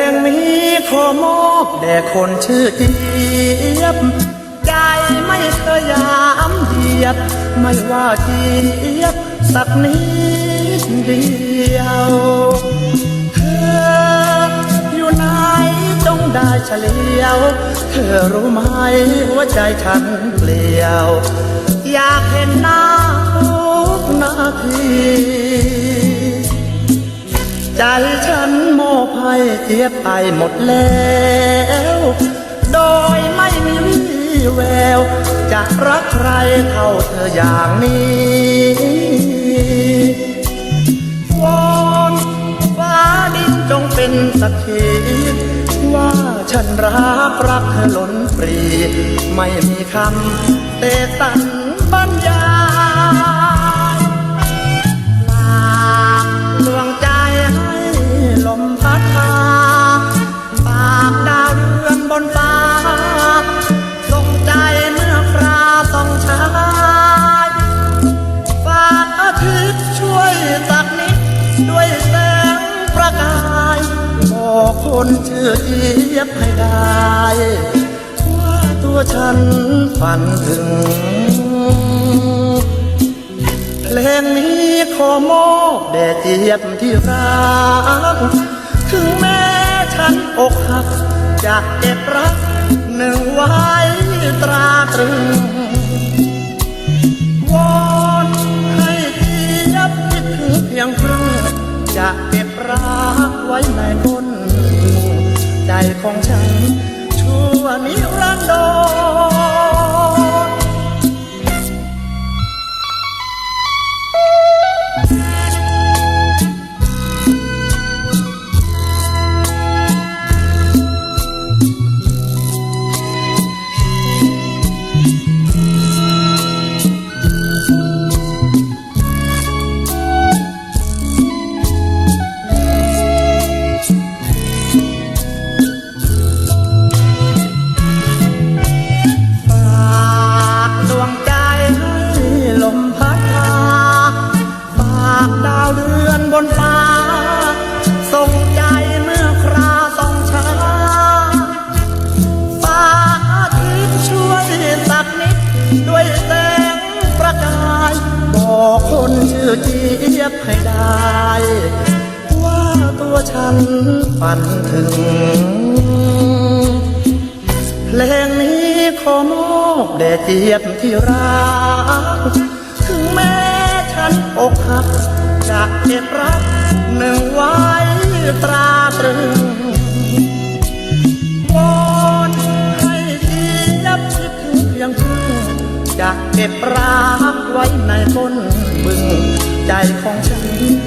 ลงนี้ขอมอบแด่คนชื่อเจี๊ยบ ใจไม่เคยยามเหยียดไม่ว่าเจียบ สักนิดเดียวเธออยู่ไหนจงได้เฉลียว เธอรู้ไหมหัวใจฉันเปลี่ยว อยากเห็นหน้าทุกนาที ให้เจี๊ยบไปหมดแล้ว โดยไม่มีวี่แวว จะรักใครเท่าเธออย่างนี้วอนฟ้าดินจงเป็นสักขีว่าฉันรักรักเธอล้นปรี ไม่มีคำเตตัน ประกายบอกคนชื่อเจี๊ยบให้ได้ว่าตัวฉันฝันถึง เพลงนี้ขอมอบแด่เจี๊ยบที่รักถึงแม้ฉันอกหักจะเก็บรักหนึ่งไว้ตราตรึงวอนให้เจี๊ยบคิดถึงเพียงครึ่งจะเก็บ รักไว้ในก้นใจของฉันชั่วนิรันดร คนชื่อเจี๊ยบให้ได้ ว่าตัวฉันฝันถึง เพลงนี้ขอมอบแด่เจี๊ยบที่รัก ถึงแม้ฉันอกหักจะเก็บรักหนึ่งไว้ตราตรึงวอนให้เจี๊ยบคิดถึงเพียงครึ่งจะเก็บรักไว้ในก้น 在空中。